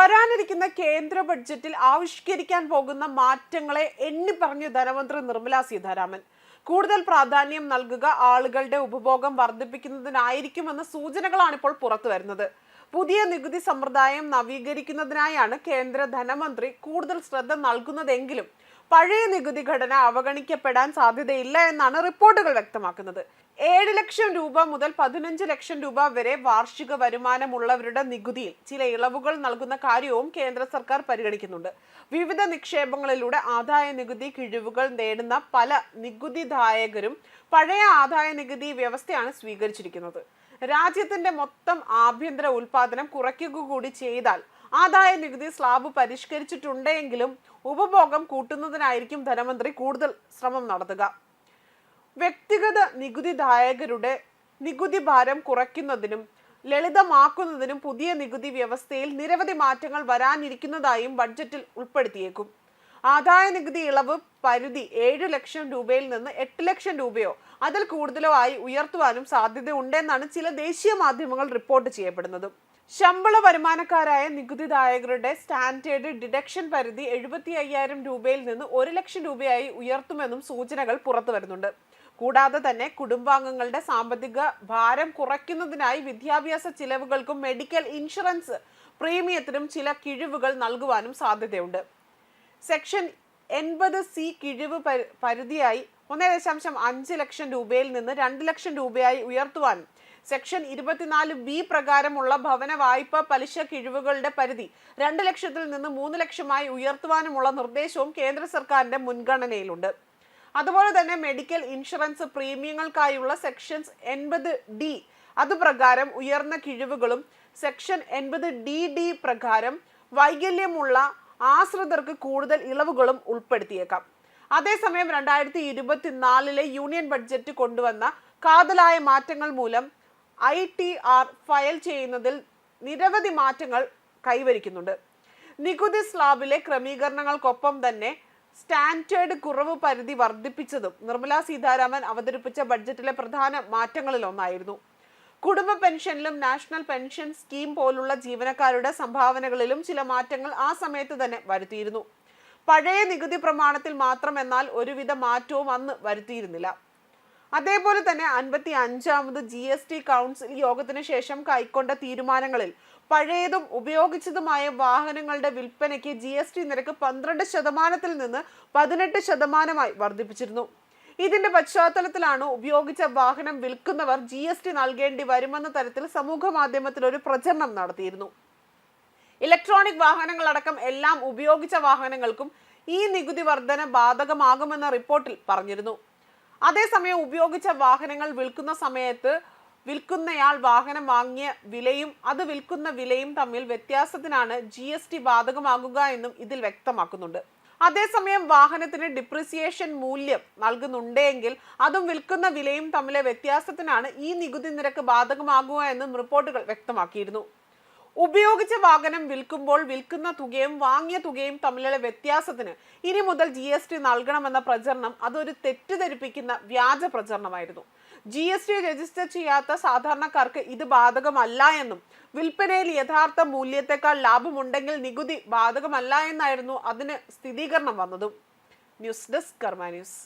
വരാനിരിക്കുന്ന കേന്ദ്ര ബഡ്ജറ്റിൽ ആവിഷ്കരിക്കാൻ പോകുന്ന മാറ്റങ്ങളെ എണ്ണി പറഞ്ഞു ധനമന്ത്രി നിർമ്മല സീതാരാമൻ. കൂടുതൽ പ്രാധാന്യം നൽകുക ആളുകളുടെ ഉപഭോഗം വർദ്ധിപ്പിക്കുന്നതിനായിരിക്കുമെന്ന സൂചനകളാണ് ഇപ്പോൾ പുറത്തു വരുന്നത്. പുതിയ നികുതി സമ്പ്രദായം നവീകരിക്കുന്നതിനായാണ് കേന്ദ്ര ധനമന്ത്രി കൂടുതൽ ശ്രദ്ധ നൽകുന്നതെങ്കിലും പഴയ നികുതി ഘടന അവഗണിക്കപ്പെടാൻ സാധ്യതയില്ല എന്നാണ് റിപ്പോർട്ടുകൾ വ്യക്തമാക്കുന്നത്. ഏഴ് ലക്ഷം രൂപ മുതൽ പതിനഞ്ച് ലക്ഷം രൂപ വരെ വാർഷിക വരുമാനമുള്ളവരുടെ നികുതിയിൽ ചില ഇളവുകൾ നൽകുന്ന കാര്യവും കേന്ദ്ര സർക്കാർ പരിഗണിക്കുന്നുണ്ട്. വിവിധ നിക്ഷേപങ്ങളിലൂടെ ആദായ നികുതി കിഴിവുകൾ നേടുന്ന പല നികുതിദായകരും പഴയ ആദായ നികുതി വ്യവസ്ഥയാണ് സ്വീകരിച്ചിരിക്കുന്നത്. രാജ്യത്തിന്റെ മൊത്തം ആഭ്യന്തര ഉൽപാദനം കുറയ്ക്കുക കൂടി ചെയ്താൽ ആദായ നികുതി സ്ലാബ് പരിഷ്കരിച്ചിട്ടുണ്ടെങ്കിലും ഉപഭോഗം കൂട്ടുന്നതിനായിരിക്കും ധനമന്ത്രി കൂടുതൽ ശ്രമം നടത്തുക. വ്യക്തിഗത നികുതിദായകരുടെ നികുതി ഭാരം കുറയ്ക്കുന്നതിനും ലളിതമാക്കുന്നതിനും പുതിയ നികുതി വ്യവസ്ഥയിൽ നിരവധി മാറ്റങ്ങൾ വരാനിരിക്കുന്നതായും ബഡ്ജറ്റിൽ ഉൾപ്പെടുത്തിയേക്കും. ആദായ നികുതി ഇളവ് പരിധി ഏഴ് ലക്ഷം രൂപയിൽ നിന്ന് എട്ട് ലക്ഷം രൂപയോ അതിൽ കൂടുതലോ ആയി ഉയർത്തുവാനും സാധ്യതയുണ്ടെന്നാണ് ചില ദേശീയ മാധ്യമങ്ങൾ റിപ്പോർട്ട് ചെയ്യപ്പെടുന്നത്. ശമ്പള വരുമാനക്കാരായ നികുതിദായകരുടെ സ്റ്റാൻഡേർഡ് ഡിഡക്ഷൻ പരിധി എഴുപത്തി അയ്യായിരം രൂപയിൽ നിന്ന് ഒരു ലക്ഷം രൂപയായി ഉയർത്തുമെന്നും സൂചനകൾ പുറത്തു വരുന്നുണ്ട്. കൂടാതെ തന്നെ കുടുംബാംഗങ്ങളുടെ സാമ്പത്തിക ഭാരം കുറയ്ക്കുന്നതിനായി വിദ്യാഭ്യാസ ചിലവുകൾക്കും മെഡിക്കൽ ഇൻഷുറൻസ് പ്രീമിയത്തിനും ചില കിഴിവുകൾ നൽകുവാനും സാധ്യതയുണ്ട്. സെക്ഷൻ എൺപത് സി കിഴിവ് പരി- പരിധിയായി ഒന്നേ ദശാംശം അഞ്ച് ലക്ഷം രൂപയിൽ നിന്ന് രണ്ട് ലക്ഷം രൂപയായി ഉയർത്തുവാൻ സെക്ഷൻ ഇരുപത്തിനാല് ബി പ്രകാരമുള്ള ഭവന വായ്പ പലിശ കിഴിവുകളുടെ പരിധി രണ്ട് ലക്ഷത്തിൽ നിന്ന് മൂന്ന് ലക്ഷമായി ഉയർത്തുവാനുമുള്ള നിർദ്ദേശവും കേന്ദ്ര സർക്കാരിന്റെ മുൻഗണനയിലുണ്ട്. അതുപോലെ തന്നെ മെഡിക്കൽ ഇൻഷുറൻസ് പ്രീമിയങ്ങൾക്കായുള്ള സെക്ഷൻസ് എൺപത് ഡി അതുപ്രകാരം ഉയർന്ന കിഴിവുകളും സെക്ഷൻ എൺപത് ഡി ഡി പ്രകാരം വൈകല്യമുള്ള ആശ്രിതർക്ക് കൂടുതൽ ഇളവുകളും ഉൾപ്പെടുത്തിയേക്കാം. അതേസമയം രണ്ടായിരത്തി ഇരുപത്തിനാലിലെ യൂണിയൻ ബഡ്ജറ്റ് കൊണ്ടുവന്ന കാതലായ മാറ്റങ്ങൾ മൂലം ഐ ടി ആർ ഫയൽ ചെയ്യുന്നതിൽ നിരവധി മാറ്റങ്ങൾ കൈവരിക്കുന്നുണ്ട്. നികുതി സ്ലാബിലെ ക്രമീകരണങ്ങൾക്കൊപ്പം തന്നെ സ്റ്റാൻഡേർഡ് കുറവ് പരിധി വർദ്ധിപ്പിച്ചതും നിർമ്മലാ സീതാരാമൻ അവതരിപ്പിച്ച ബഡ്ജറ്റിലെ പ്രധാന മാറ്റങ്ങളിൽ ഒന്നായിരുന്നു കുടുംബ പെൻഷനിലും നാഷണൽ പെൻഷൻ സ്കീം പോലുള്ള ജീവനക്കാരുടെ സംഭാവനകളിലും ചില മാറ്റങ്ങൾ ആ സമയത്ത് തന്നെ വരുത്തിയിരുന്നു. പഴയ നികുതി പ്രമാണത്തിൽ മാത്രം എന്നാൽ ഒരുവിധ മാറ്റവും അന്ന് വരുത്തിയിരുന്നില്ല. അതേപോലെ തന്നെ അൻപത്തി അഞ്ചാമത് ജി എസ് ടി കൗൺസിൽ യോഗത്തിന് ശേഷം കൈക്കൊണ്ട തീരുമാനങ്ങളിൽ പഴയതും ഉപയോഗിച്ചതുമായ വാഹനങ്ങളുടെ വിൽപ്പനയ്ക്ക് ജി എസ് ടി നിരക്ക് പന്ത്രണ്ട് ശതമാനത്തിൽ നിന്ന് പതിനെട്ട് ശതമാനമായി വർദ്ധിപ്പിച്ചിരുന്നു. ഇതിന്റെ പശ്ചാത്തലത്തിലാണ് ഉപയോഗിച്ച വാഹനം വിൽക്കുന്നവർ ജി എസ് ടി നൽകേണ്ടി വരുമെന്ന തരത്തിൽ സമൂഹ മാധ്യമത്തിൽ ഒരു പ്രചരണം നടത്തിയിരുന്നു. ഇലക്ട്രോണിക് വാഹനങ്ങളടക്കം എല്ലാം ഉപയോഗിച്ച വാഹനങ്ങൾക്കും ഈ നികുതി വർധന ബാധകമാകുമെന്ന റിപ്പോർട്ടിൽ പറഞ്ഞിരുന്നു. അതേസമയം ഉപയോഗിച്ച വാഹനങ്ങൾ വിൽക്കുന്ന സമയത്ത് വിൽക്കുന്നയാൾ വാഹനം വാങ്ങിയ വിലയും അത് വിൽക്കുന്ന വിലയും തമ്മിൽ വ്യത്യാസത്തിനാണ് ജി ബാധകമാകുക എന്നും ഇതിൽ വ്യക്തമാക്കുന്നുണ്ട്. അതേസമയം വാഹനത്തിന് ഡിപ്രിസിയേഷൻ മൂല്യം നൽകുന്നുണ്ടെങ്കിൽ അതും വിൽക്കുന്ന വിലയും തമ്മിലെ വ്യത്യാസത്തിനാണ് ഈ നികുതി നിരക്ക് ബാധകമാകുക എന്നും റിപ്പോർട്ടുകൾ വ്യക്തമാക്കിയിരുന്നു. ഉപയോഗിച്ച വാഹനം വിൽക്കുമ്പോൾ വിൽക്കുന്ന തുകയും വാങ്ങിയ തുകയും തമ്മിലുള്ള വ്യത്യാസത്തിന് ഇനി മുതൽ ജി എസ് ടി നൽകണമെന്ന പ്രചരണം അതൊരു തെറ്റിദ്ധരിപ്പിക്കുന്ന വ്യാജ പ്രചരണമായിരുന്നു. ജി എസ് ടി രജിസ്റ്റർ ചെയ്യാത്ത സാധാരണക്കാർക്ക് ഇത് ബാധകമല്ല എന്നും വിൽപ്പനയിൽ യഥാർത്ഥ മൂല്യത്തെക്കാൾ ലാഭമുണ്ടെങ്കിൽ നികുതി ബാധകമല്ല എന്നായിരുന്നു അതിന് സ്ഥിരീകരണം വന്നതും. News desk Karma news.